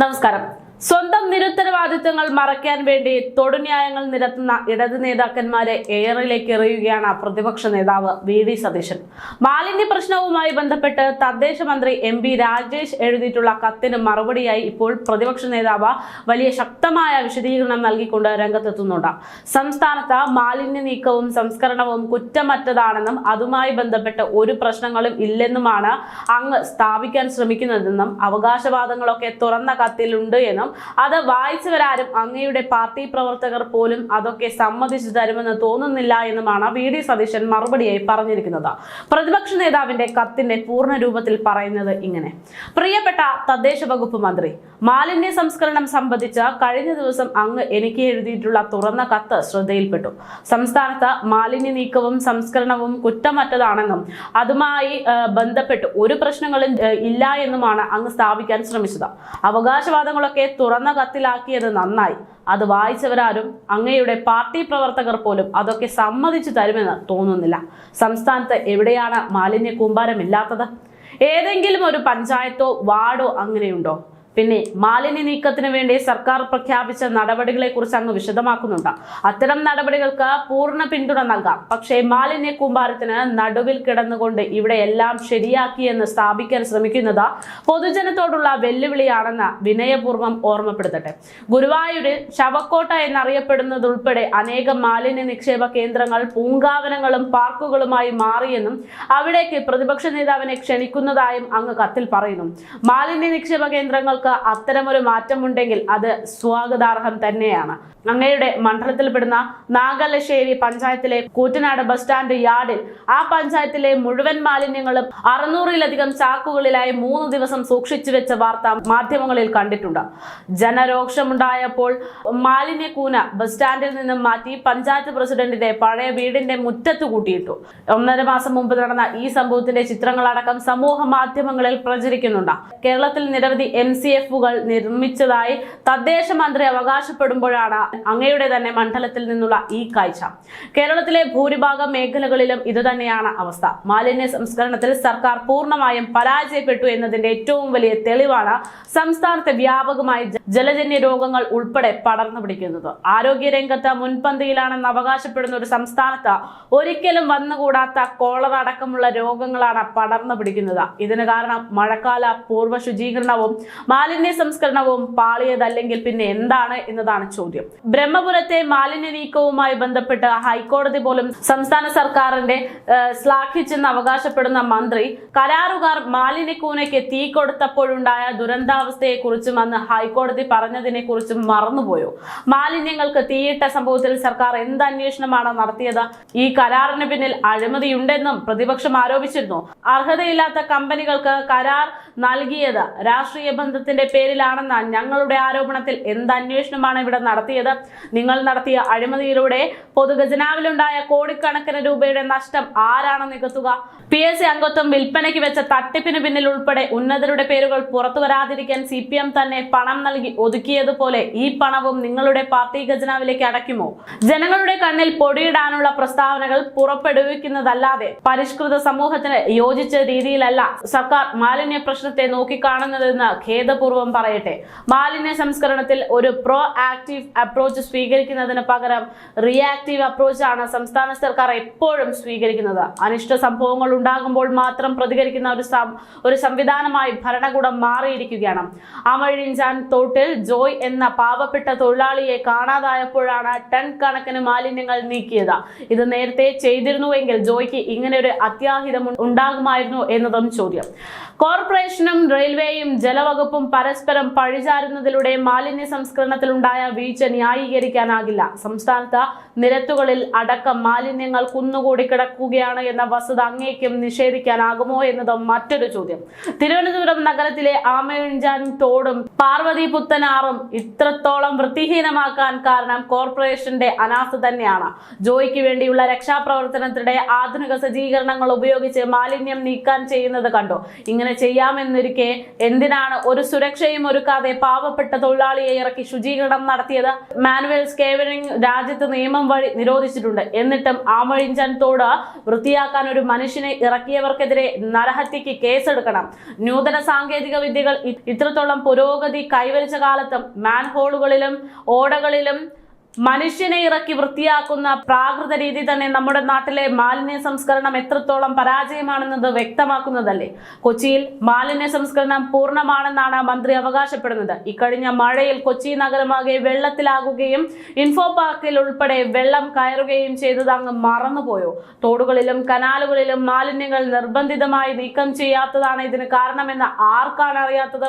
നമസ്കാരം. സ്വന്തം നിരുത്തരവാദിത്വങ്ങൾ മറയ്ക്കാൻ വേണ്ടി തൊടുന്യായങ്ങൾ നിരത്തുന്ന ഇടത് നേതാക്കന്മാരെ എയറിലേക്ക് എറിയുകയാണ് പ്രതിപക്ഷ നേതാവ് വി ഡി സതീശൻ. മാലിന്യ പ്രശ്നവുമായി ബന്ധപ്പെട്ട് തദ്ദേശ മന്ത്രി എം പി രാജേഷ് എഴുതിയിട്ടുള്ള കത്തിന് മറുപടിയായി ഇപ്പോൾ പ്രതിപക്ഷ നേതാവ് വലിയ ശക്തമായ വിശദീകരണം നൽകിക്കൊണ്ട് രംഗത്തെത്തുന്നുണ്ട്. സംസ്ഥാനത്ത് മാലിന്യ നീക്കവും സംസ്കരണവും കുറ്റമറ്റതാണെന്നും അതുമായി ബന്ധപ്പെട്ട് ഒരു പ്രശ്നങ്ങളും ഇല്ലെന്നുമാണ് അങ്ങ് സ്ഥാപിക്കാൻ ശ്രമിക്കുന്നതെന്നും അവകാശവാദങ്ങളൊക്കെ തുറന്ന കത്തിലുണ്ട് എന്നും അത് വായിച്ചവരാരും അങ്ങയുടെ പാർട്ടി പ്രവർത്തകർ പോലും അതൊക്കെ സമ്മതിച്ചു തരുമെന്ന് തോന്നുന്നില്ല എന്നുമാണ് വി ഡി സതീശൻ മറുപടിയായി പറഞ്ഞിരിക്കുന്നത്. പ്രതിപക്ഷ നേതാവിന്റെ കത്തിന്റെ പൂർണ രൂപത്തിൽ പറയുന്നത് ഇങ്ങനെ. പ്രിയപ്പെട്ട തദ്ദേശ വകുപ്പ് മന്ത്രി മാലിന്യ സംസ്കരണം സംബന്ധിച്ച് കഴിഞ്ഞ ദിവസം അങ്ങ് എനിക്ക് എഴുതിയിട്ടുള്ള തുറന്ന കത്ത് ശ്രദ്ധയിൽപ്പെട്ടു. സംസ്ഥാനത്ത് മാലിന്യ നീക്കവും സംസ്കരണവും കുറ്റമറ്റതാണെന്നും അതുമായി ബന്ധപ്പെട്ട് ഒരു പ്രശ്നങ്ങളും ഇല്ല എന്നുമാണ് അങ്ങ് സ്ഥാപിക്കാൻ ശ്രമിച്ചത്. അവകാശവാദങ്ങളൊക്കെ തുറന്ന കത്തിലാക്കിയത് നന്നായി. അത് വായിച്ചവരാരും അങ്ങയുടെ പാർട്ടി പ്രവർത്തകർ പോലും അതൊക്കെ സമ്മതിച്ചു തരുമെന്ന് തോന്നുന്നില്ല. സംസ്ഥാനത്ത് എവിടെയാണ് മാലിന്യ കൂമ്പാരമില്ലാത്തത്? ഏതെങ്കിലും ഒരു പഞ്ചായത്തോ വാർഡോ അങ്ങനെയുണ്ടോ? പിന്നെ മാലിന്യ നീക്കത്തിന് വേണ്ടി സർക്കാർ പ്രഖ്യാപിച്ച നടപടികളെ കുറിച്ച് അങ്ങ് വിശദമാക്കുന്നുണ്ട്. അത്തരം നടപടികൾക്ക് പൂർണ പിന്തുണ നൽകാം. പക്ഷേ മാലിന്യ കൂമ്പാരത്തിന് നടുവിൽ കിടന്നുകൊണ്ട് ഇവിടെ എല്ലാം ശരിയാക്കി എന്ന് സ്ഥാപിക്കാൻ ശ്രമിക്കുന്നത് പൊതുജനത്തോടുള്ള വെല്ലുവിളിയാണെന്ന് വിനയപൂർവം ഓർമ്മപ്പെടുത്തട്ടെ. ഗുരുവായൂരിൽ ശവക്കോട്ട എന്നറിയപ്പെടുന്നതുൾപ്പെടെ അനേകം മാലിന്യ നിക്ഷേപ കേന്ദ്രങ്ങൾ പൂങ്കാവനങ്ങളും പാർക്കുകളുമായി മാറിയെന്നും അവിടേക്ക് പ്രതിപക്ഷ നേതാവിനെ ക്ഷണിക്കുന്നതായും അങ്ങ് കത്തിൽ പറയുന്നു. മാലിന്യ നിക്ഷേപ കേന്ദ്രങ്ങൾക്ക് അത്തരമൊരു മാറ്റമുണ്ടെങ്കിൽ അത് സ്വാഗതാർഹം തന്നെയാണ്. അങ്ങയുടെ മണ്ഡലത്തിൽപ്പെടുന്ന നാഗലശ്ശേരി പഞ്ചായത്തിലെ കൂറ്റനാട് ബസ് സ്റ്റാൻഡ് യാർഡിൽ ആ പഞ്ചായത്തിലെ മുഴുവൻ മാലിന്യങ്ങളും അറുന്നൂറിലധികം ചാക്കുകളിലായി മൂന്ന് ദിവസം സൂക്ഷിച്ചു വെച്ച വാർത്ത മാധ്യമങ്ങളിൽ കണ്ടിട്ടുണ്ട്. ജനരോക്ഷമുണ്ടായപ്പോൾ മാലിന്യക്കൂന ബസ് സ്റ്റാൻഡിൽ നിന്നും മാറ്റി പഞ്ചായത്ത് പ്രസിഡന്റിന്റെ പഴയ വീടിന്റെ മുറ്റത്ത് കൂട്ടിയിട്ടു. ഒന്നര മാസം മുമ്പ് നടന്ന ഈ സംഭവത്തിന്റെ ചിത്രങ്ങളടക്കം സമൂഹ മാധ്യമങ്ങളിൽ പ്രചരിക്കുന്നുണ്ട്. കേരളത്തിൽ നിരവധി എം സി എഫുകൾ നിർമ്മിച്ചതായി തദ്ദേശ മന്ത്രി അവകാശപ്പെടുമ്പോഴാണ് അങ്ങയുടെ തന്നെ മണ്ഡലത്തിൽ നിന്നുള്ള ഈ കാഴ്ച. കേരളത്തിലെ ഭൂരിഭാഗം മേഖലകളിലും ഇതുതന്നെയാണ് അവസ്ഥ. മാലിന്യ സംസ്കരണത്തിൽ സർക്കാർ പൂർണമായും പരാജയപ്പെട്ടു എന്നതിന്റെ ഏറ്റവും വലിയ തെളിവാണ് സംസ്ഥാനത്തെ വ്യാപകമായി ജലജന്യ രോഗങ്ങൾ ഉൾപ്പെടെ പടർന്നു പിടിക്കുന്നത്. ആരോഗ്യരംഗത്ത് മുൻപന്തിയിലാണെന്ന് അവകാശപ്പെടുന്ന ഒരു സംസ്ഥാനത്ത് ഒരിക്കലും വന്നുകൂടാത്ത കോളറ അടക്കമുള്ള രോഗങ്ങളാണ് പടർന്നു പിടിക്കുന്നത്. ഇതിന് കാരണം മഴക്കാല പൂർവ ശുചീകരണവും മാലിന്യ സംസ്കരണവും പാളിയതല്ലെങ്കിൽ പിന്നെ എന്താണ് എന്നതാണ് ചോദ്യം. ബ്രഹ്മപുരത്തെ മാലിന്യ നീക്കവുമായി ബന്ധപ്പെട്ട് ഹൈക്കോടതി പോലും സംസ്ഥാന സർക്കാരിന്റെ ശ്ലാഘിച്ചെന്ന് അവകാശപ്പെടുന്ന മന്ത്രി കരാറുകാർ മാലിന്യക്കൂനയ്ക്ക് തീ കൊടുത്തപ്പോഴുണ്ടായ ദുരന്താവസ്ഥയെക്കുറിച്ചും അന്ന് ഹൈക്കോടതി പറഞ്ഞതിനെ കുറിച്ചും മറന്നുപോയോ? മാലിന്യങ്ങൾക്ക് തീയിട്ട സംഭവത്തിൽ സർക്കാർ എന്ത് അന്വേഷണമാണ് നടത്തിയത്? ഈ കരാറിന് പിന്നിൽ അഴിമതിയുണ്ടെന്നും പ്രതിപക്ഷം ആരോപിച്ചിരുന്നു. അർഹതയില്ലാത്ത കമ്പനികൾക്ക് കരാർ നൽകിയത് രാഷ്ട്രീയ ബന്ധത്തിന്റെ പേരിലാണെന്ന ഞങ്ങളുടെ ആരോപണത്തിൽ എന്ത് അന്വേഷണമാണ് ഇവിടെ നടത്തിയത്? നിങ്ങൾ നടത്തിയ അഴിമതിയിലൂടെ പൊതുഖജനാവിലുണ്ടായ കോടിക്കണക്കിന് രൂപയുടെ നഷ്ടം ആരാണ് നികത്തുക? പി എസ് സി അംഗത്വം വിൽപ്പനയ്ക്ക് വെച്ച തട്ടിപ്പിന് പിന്നിൽ ഉൾപ്പെടെ ഉന്നതരുടെ പേരുകൾ പുറത്തു വരാതിരിക്കാൻ സി പി എം തന്നെ പണം നൽകി ഒതുക്കിയതുപോലെ ഈ പണവും നിങ്ങളുടെ പാർട്ടി ഖജനാവിലേക്ക് അടയ്ക്കുമോ? ജനങ്ങളുടെ കണ്ണിൽ പൊടിയിടാനുള്ള പ്രസ്താവനകൾ പുറപ്പെടുവിക്കുന്നതല്ലാതെ പരിഷ്കൃത സമൂഹത്തിന് യോജിച്ച രീതിയിലല്ല സർക്കാർ മാലിന്യ പ്രശ്നത്തെ നോക്കിക്കാണുന്നതെന്ന് ഖേദപൂർവം പറയട്ടെ. മാലിന്യ സംസ്കരണത്തിൽ ഒരു പ്രോ ആക്റ്റീവ് അപ്രോച്ച് സ്വീകരിക്കുന്നതിന് പകരം റിയാക്റ്റീവ് അപ്രോച്ചാണ് സംസ്ഥാന സർക്കാർ എപ്പോഴും സ്വീകരിക്കുന്നത്. അനിഷ്ട സംഭവങ്ങൾ ഉണ്ടാകുമ്പോൾ മാത്രം പ്രതികരിക്കുന്ന ഒരു ഒരു സംവിധാനമായി ഭരണകൂടം മാറിയിരിക്കുകയാണ്. അമഴിഞ്ചാൻ തോട്ടിൽ ജോയ് എന്ന പാവപ്പെട്ട തൊഴിലാളിയെ കാണാതായപ്പോഴാണ് ടൺ കണക്കിന് മാലിന്യങ്ങൾ നീക്കിയത്. ഇത് നേരത്തെ ചെയ്തിരുന്നുവെങ്കിൽ ജോയ്ക്ക് ഇങ്ങനെ ഒരു അത്യാഹിതം ഉണ്ടാകുമായിരുന്നു എന്നതും ചോദ്യം. കോർപ്പറേഷനും റെയിൽവേയും ജലവകുപ്പും പരസ്പരം പഴിചാരുന്നതിലൂടെ മാലിന്യ സംസ്കരണത്തിലുണ്ടായ വീഴ്ച ന്യായീകരിക്കാനാകില്ല. സംസ്ഥാനത്ത് നിരത്തുകളിൽ അടക്കം മാലിന്യങ്ങൾ കുന്നുകൂടി കിടക്കുകയാണ് എന്ന വസ്തുത അങ്ങേക്കും നിഷേധിക്കാനാകുമോ എന്നതും മറ്റൊരു ചോദ്യം. തിരുവനന്തപുരം നഗരത്തിലെ ആമയിഞ്ചാൻ തോടും പാർവതി പുത്തനാറും ഇത്രത്തോളം വൃത്തിഹീനമാക്കാൻ കാരണം കോർപ്പറേഷന്റെ അനാസ്ഥ തന്നെയാണ്. ജോയ്ക്ക് വേണ്ടിയുള്ള രക്ഷാപ്രവർത്തനത്തിനിടെ ആധുനിക സജ്ജീകരണങ്ങൾ ഉപയോഗിച്ച് മാലിന്യം നീക്കാൻ ചെയ്യുന്നത് കണ്ടു. ഇങ്ങനെ ചെയ്യാമെന്നിരിക്കെ എന്തിനാണ് ഒരു സുരക്ഷയും ഒരുക്കാതെ പാവപ്പെട്ട തൊഴിലാളിയെ ഇറക്കി ശുചീകരണം നടത്തിയത് മാനുവൽ സ്കേവറിംഗ് രാജ്യത്ത് നിയമം വഴി നിരോധിച്ചിട്ടുണ്ട്. എന്നിട്ടും ആമഴിഞ്ചൻ വൃത്തിയാക്കാൻ ഒരു മനുഷ്യനെ ഇറക്കിയവർക്കെതിരെ നരഹത്യക്ക് കേസെടുക്കണം. നൂതന സാങ്കേതിക വിദ്യകൾ ഇത്രത്തോളം പുരോഗതി കൈവരിച്ച കാലത്തും മാൻഹോളുകളിലും ഓടകളിലും മനുഷ്യനെ ഇറക്കി വൃത്തിയാക്കുന്ന പ്രാകൃത രീതി തന്നെ നമ്മുടെ നാട്ടിലെ മാലിന്യ സംസ്കരണം എത്രത്തോളം പരാജയമാണെന്നത് വ്യക്തമാക്കുന്നതല്ലേ? കൊച്ചിയിൽ മാലിന്യ സംസ്കരണം പൂർണമാണെന്നാണ് മന്ത്രി അവകാശപ്പെടുന്നത്. ഇക്കഴിഞ്ഞ മഴയിൽ കൊച്ചി നഗരമാകെ വെള്ളത്തിലാകുകയും ഇൻഫോ പാർക്കിൽ ഉൾപ്പെടെ വെള്ളം കയറുകയും ചെയ്തത് അങ്ങ് മറന്നുപോയോ? തോടുകളിലും കനാലുകളിലും മാലിന്യങ്ങൾ നിർബന്ധിതമായി നീക്കം ചെയ്യാത്തതാണ് ഇതിന് കാരണമെന്ന് ആർക്കാണ് അറിയാത്തത്?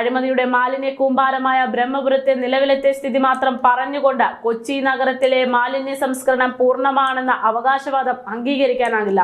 അഴിമതിയുടെ മാലിന്യ കൂമ്പാരമായ ബ്രഹ്മപുരത്തെ നിലവിലത്തെ സ്ഥിതി മാത്രം പറഞ്ഞുകൊണ്ട് കൊച്ചി നഗരത്തിലെ മാലിന്യ സംസ്കരണം പൂർണമാണെന്ന അവകാശവാദം അംഗീകരിക്കാനാകില്ല.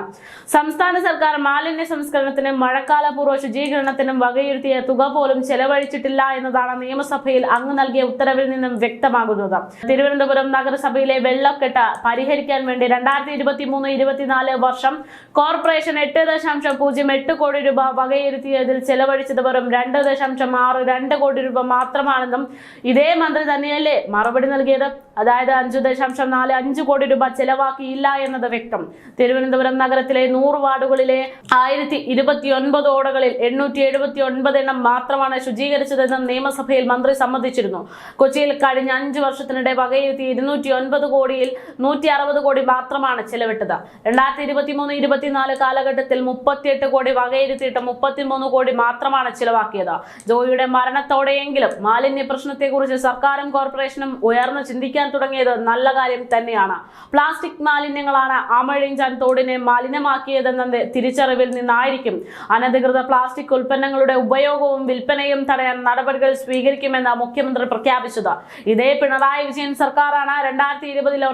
സംസ്ഥാന സർക്കാർ മാലിന്യ സംസ്കരണത്തിനും മഴക്കാലപൂർവ ശുചീകരണത്തിനും വകയിരുത്തിയ തുക പോലും ചെലവഴിച്ചിട്ടില്ല എന്നതാണ് നിയമസഭയിൽ അങ്ങ് നൽകിയ ഉത്തരവിൽ നിന്നും വ്യക്തമാകുന്നത്. തിരുവനന്തപുരം നഗരസഭയിലെ വെള്ളക്കെട്ട് പരിഹരിക്കാൻ വേണ്ടി രണ്ടായിരത്തി ഇരുപത്തി മൂന്ന് ഇരുപത്തിനാല് വർഷം കോർപ്പറേഷൻ എട്ട് ദശാംശം പൂജ്യം എട്ട് കോടി രൂപ വകയിരുത്തിയതിൽ ചെലവഴിച്ചത് വെറും രണ്ട് ദശാംശം ആറ് രണ്ട് കോടി രൂപ മാത്രമാണെന്നും ഇതേ മന്ത്രി തന്നെയല്ലേ മറുപടി നൽകിയത്? അതായത് അഞ്ചു ദശാംശം നാല് അഞ്ച് കോടി രൂപ ചെലവാക്കിയില്ല എന്നത് വ്യക്തം. തിരുവനന്തപുരം നഗരത്തിലെ നൂറ് വാർഡുകളിലെ ആയിരത്തി ഇരുപത്തി ഒൻപത് ഓടകളിൽ എണ്ണൂറ്റി എഴുപത്തി ഒൻപത് എണ്ണം മാത്രമാണ് ശുചീകരിച്ചതെന്ന് നിയമസഭയിൽ മന്ത്രി സമ്മതിച്ചിരുന്നു. കൊച്ചിയിൽ കഴിഞ്ഞ അഞ്ചു വർഷത്തിനിടെ വകയിരുത്തി ഇരുന്നൂറ്റി ഒൻപത് കോടിയിൽ നൂറ്റി അറുപത് കോടി മാത്രമാണ് ചെലവിട്ടത്. രണ്ടായിരത്തി ഇരുപത്തി മൂന്ന് ഇരുപത്തിനാല് കാലഘട്ടത്തിൽ മുപ്പത്തിയെട്ട് കോടി വകയിരുത്തിയിട്ട് മുപ്പത്തിമൂന്ന് കോടി മാത്രമാണ് ചിലവാക്കിയത്. ജോയിയുടെ മരണത്തോടെയെങ്കിലും മാലിന്യ പ്രശ്നത്തെക്കുറിച്ച് സർക്കാരും കോർപ്പറേഷനും ഉയർന്നു ചിന്തിക്കാൻ തുടങ്ങിയത് നല്ല കാര്യം തന്നെയാണ്. പ്ലാസ്റ്റിക് മാലിന്യങ്ങളാണ് ആമഴിഞ്ചാൻ തോടിനെ മലിനമാക്കിയതെന്ന തിരിച്ചറിവിൽ നിന്നായിരിക്കും. അനധികൃത പ്ലാസ്റ്റിക് ഉൽപ്പന്നങ്ങളുടെ ഉപയോഗവും വിൽപ്പനയും തടയാൻ നടപടികൾ സ്വീകരിക്കുമെന്ന് മുഖ്യമന്ത്രി പ്രഖ്യാപിച്ചത്. ഇതേ പിണറായി വിജയൻ സർക്കാരാണ് രണ്ടായിരത്തി ഇരുപതിൽ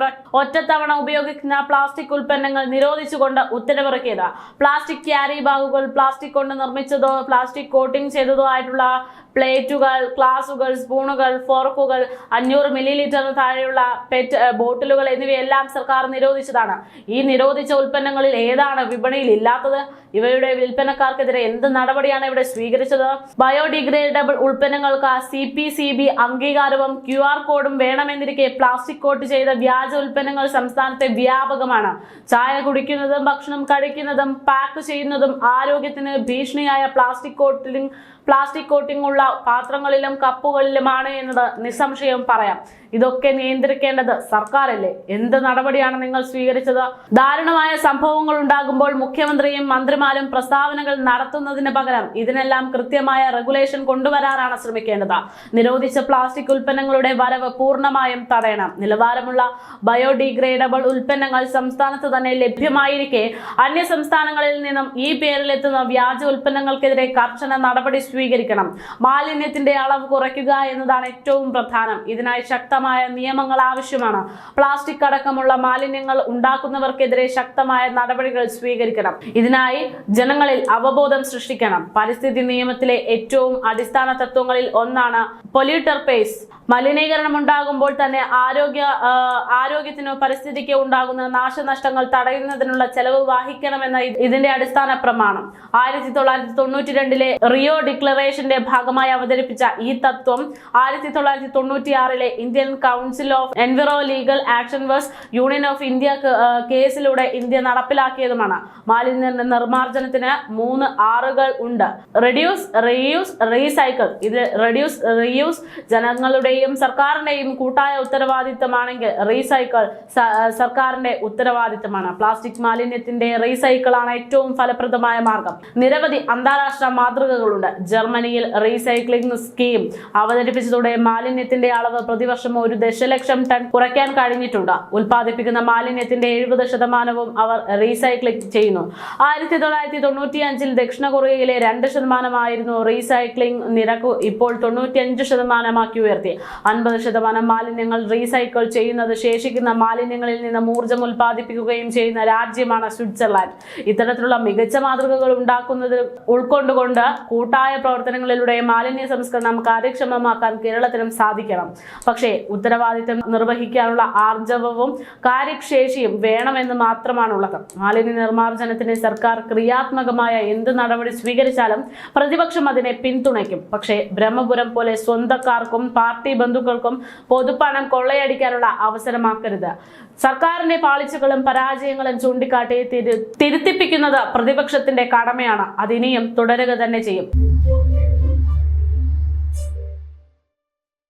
ഒറ്റത്തവണ ഉപയോഗിക്കുന്ന പ്ലാസ്റ്റിക് ഉൽപ്പന്നങ്ങൾ നിരോധിച്ചുകൊണ്ട് ഉത്തരവിറക്കിയത്. പ്ലാസ്റ്റിക് ക്യാരി ബാഗുകൾ പ്ലാസ്റ്റിക് കൊണ്ട് നിർമ്മിച്ചതോ പ്ലാസ്റ്റിക് കോട്ടിംഗ് ചെയ്തതോ ആയിട്ടുള്ള പ്ലേറ്റുകൾ ഗ്ലാസുകൾ സ്പൂണുകൾ ഫോർക്കുകൾ അഞ്ഞൂറ് മില്ലി ലിറ്ററിന് താഴെയുള്ള പെറ്റ് ബോട്ടിലുകൾ എന്നിവയെല്ലാം സർക്കാർ നിരോധിച്ചതാണ്. ഈ നിരോധിച്ച ഉൽപ്പന്നങ്ങളിൽ ഏതാണ് വിപണിയിൽ ഇല്ലാത്തത്? ഇവയുടെ വിൽപ്പനക്കാർക്കെതിരെ എന്ത് നടപടിയാണ് ഇവിടെ സ്വീകരിച്ചത്? ബയോഡിഗ്രേഡബിൾ ഉൽപ്പന്നങ്ങൾക്ക് സി പി സി ബി അംഗീകാരവും ക്യു ആർ കോഡും വേണമെന്നിരിക്കെ പ്ലാസ്റ്റിക് കോട്ട് ചെയ്ത വ്യാജ ഉൽപ്പന്നങ്ങൾ സംസ്ഥാനത്തെ വ്യാപകമാണ്. ചായ കുടിക്കുന്നതും ഭക്ഷണം കഴിക്കുന്നതും പാക്ക് ചെയ്യുന്നതും ആരോഗ്യത്തിന് ഭീഷണിയായ പ്ലാസ്റ്റിക് കോട്ടിംഗ് പ്ലാസ്റ്റിക് കോട്ടിംഗ് ഉള്ള പാത്രങ്ങളിലും കപ്പുകളിലുമാണ് എന്നത് നിസ്സംശയം പറയാം. ഇതൊക്കെ നിയന്ത്രിക്കേണ്ടത് സർക്കാരല്ലേ? എന്ത് നടപടിയാണ് നിങ്ങൾ സ്വീകരിച്ചത്? ദാരുണമായ സംഭവങ്ങൾ ഉണ്ടാകുമ്പോൾ മുഖ്യമന്ത്രിയും മന്ത്രിമാരും പ്രസ്താവനകൾ നടത്തുന്നതിന് പകരം ഇതിനെല്ലാം കൃത്യമായ റെഗുലേഷൻ കൊണ്ടുവരാനാണ് ശ്രമിക്കേണ്ടത്. നിരോധിച്ച പ്ലാസ്റ്റിക് ഉൽപ്പന്നങ്ങളുടെ വരവ് പൂർണമായും തടയണം. നിലവാരമുള്ള ബയോഡിഗ്രേഡബിൾ ഉൽപ്പന്നങ്ങൾ സംസ്ഥാനത്ത് തന്നെ ലഭ്യമായിരിക്കെ. അന്യ സംസ്ഥാനങ്ങളിൽ നിന്നും ഈ പേരിലെത്തുന്ന വ്യാജ ഉൽപ്പന്നങ്ങൾക്കെതിരെ കർശന നടപടി സ്വീകരിക്കണം. മാലിന്യത്തിന്റെ അളവ് കുറയ്ക്കുക എന്നതാണ് ഏറ്റവും പ്രധാനം. ഇതിനായി ശക്തമായ നിയമങ്ങൾ ആവശ്യമാണ്. പ്ലാസ്റ്റിക് അടക്കമുള്ള മാലിന്യങ്ങൾ ഉണ്ടാക്കുന്നവർക്കെതിരെ ശക്തമായ നടപടികൾ സ്വീകരിക്കണം. ഇതിനായി ജനങ്ങളിൽ അവബോധം സൃഷ്ടിക്കണം. പരിസ്ഥിതി നിയമത്തിലെ ഏറ്റവും അടിസ്ഥാന തത്വങ്ങളിൽ ഒന്നാണ് പൊല്യൂട്ടർ പേസ് മലിനീകരണം ഉണ്ടാകുമ്പോൾ തന്നെ ആരോഗ്യ ആരോഗ്യത്തിനോ പരിസ്ഥിതിക്കോ ഉണ്ടാകുന്ന നാശനഷ്ടങ്ങൾ തടയുന്നതിനുള്ള ചെലവ് വഹിക്കണമെന്ന ഇത് ഇതിന്റെ അടിസ്ഥാന പ്രമാണം. ആയിരത്തി തൊള്ളായിരത്തി തൊണ്ണൂറ്റി രണ്ടിലെ റിയോ ഡിക്ലറേഷന്റെ ഭാഗമായി അവതരിപ്പിച്ച ഈ തത്വം ആയിരത്തി തൊള്ളായിരത്തി തൊണ്ണൂറ്റി ആറിലെ Indian council of enviro legal action versus union of India കേസിലൂടെ India നടപ്പിലാക്കിയതുമാണ്. മാലിന്യ നിർമ്മാർജനത്തിന് മൂന്ന് ആറുകൾ ഉണ്ട്. റെഡ്യൂസ് റീയൂസ് റീസൈക്കിൾ ഇത് റെഡ്യൂസ് റീയൂസ് ജനങ്ങളുടെയും സർക്കാരിന്റെയും കൂട്ടായ ഉത്തരവാദിത്തമാണെങ്കിൽ റീസൈക്കിൾ സർക്കാരിന്റെ ഉത്തരവാദിത്തമാണ്. പ്ലാസ്റ്റിക് മാലിന്യത്തിന്റെ റീസൈക്കിൾ ആണ് ഏറ്റവും ഫലപ്രദമായ മാർഗം. നിരവധി അന്താരാഷ്ട്ര മാതൃകകളുണ്ട്. ജർമ്മനിയിൽ റീസൈക്ലിംഗ് സ്കീം അവതരിപ്പിച്ചതോടെ മാലിന്യത്തിന്റെ അളവ് പ്രതിവർഷം ഒരു ദശലക്ഷം ടൺ കുറയ്ക്കാൻ കഴിഞ്ഞിട്ടുണ്ട്. ഉൽപ്പാദിപ്പിക്കുന്ന മാലിന്യത്തിന്റെ എഴുപത് ശതമാനവും അവർ റീസൈക്ലിംഗ് ചെയ്യുന്നു. ആയിരത്തി തൊള്ളായിരത്തി തൊണ്ണൂറ്റി അഞ്ചിൽ ദക്ഷിണ കൊറിയയിലെ രണ്ട് ശതമാനമായിരുന്നു റീസൈക്ലിംഗ് നിരക്ക് ഇപ്പോൾ തൊണ്ണൂറ്റിയഞ്ച് ശതമാനമാക്കി ഉയർത്തി. അൻപത് ശതമാനം മാലിന്യങ്ങൾ റീസൈക്കിൾ ചെയ്യുന്നത് ശേഷിക്കുന്ന മാലിന്യങ്ങളിൽ നിന്ന് ഊർജം ഉൽപ്പാദിപ്പിക്കുകയും ചെയ്യുന്ന രാജ്യമാണ് സ്വിറ്റ്സർലാൻഡ്. ഇത്തരത്തിലുള്ള മികച്ച മാതൃകകൾ ഉണ്ടാക്കുന്നത് ഉൾക്കൊണ്ടുകൊണ്ട് കൂട്ടായ പ്രവർത്തനങ്ങളിലൂടെ മാലിന്യ സംസ്കരണം കാര്യക്ഷമമാക്കാൻ കേരളത്തിനും സാധിക്കണം. പക്ഷേ ഉത്തരവാദിത്തം നിർവഹിക്കാനുള്ള ആർജവവും കാര്യശേഷിയും വേണമെന്ന് മാത്രമാണുള്ളത്. മാലിന്യ നിർമ്മാർജനത്തിന് സർക്കാർ ക്രിയാത്മകമായ എന്ത് നടപടി സ്വീകരിച്ചാലും പ്രതിപക്ഷം അതിനെ പിന്തുണയ്ക്കും. പക്ഷേ ബ്രഹ്മപുരം പോലെ സ്വന്തക്കാർക്കും പാർട്ടി ബന്ധുക്കൾക്കും പൊതുപ്പണം കൊള്ളയടിക്കാനുള്ള അവസരമാക്കരുത്. സർക്കാരിന്റെ പാളിച്ചകളും പരാജയങ്ങളും ചൂണ്ടിക്കാട്ടി തിരു തിരുത്തിപ്പിക്കുന്നത് പ്രതിപക്ഷത്തിന്റെ കടമയാണ്. അതിനിയും തുടരുക തന്നെ ചെയ്യും.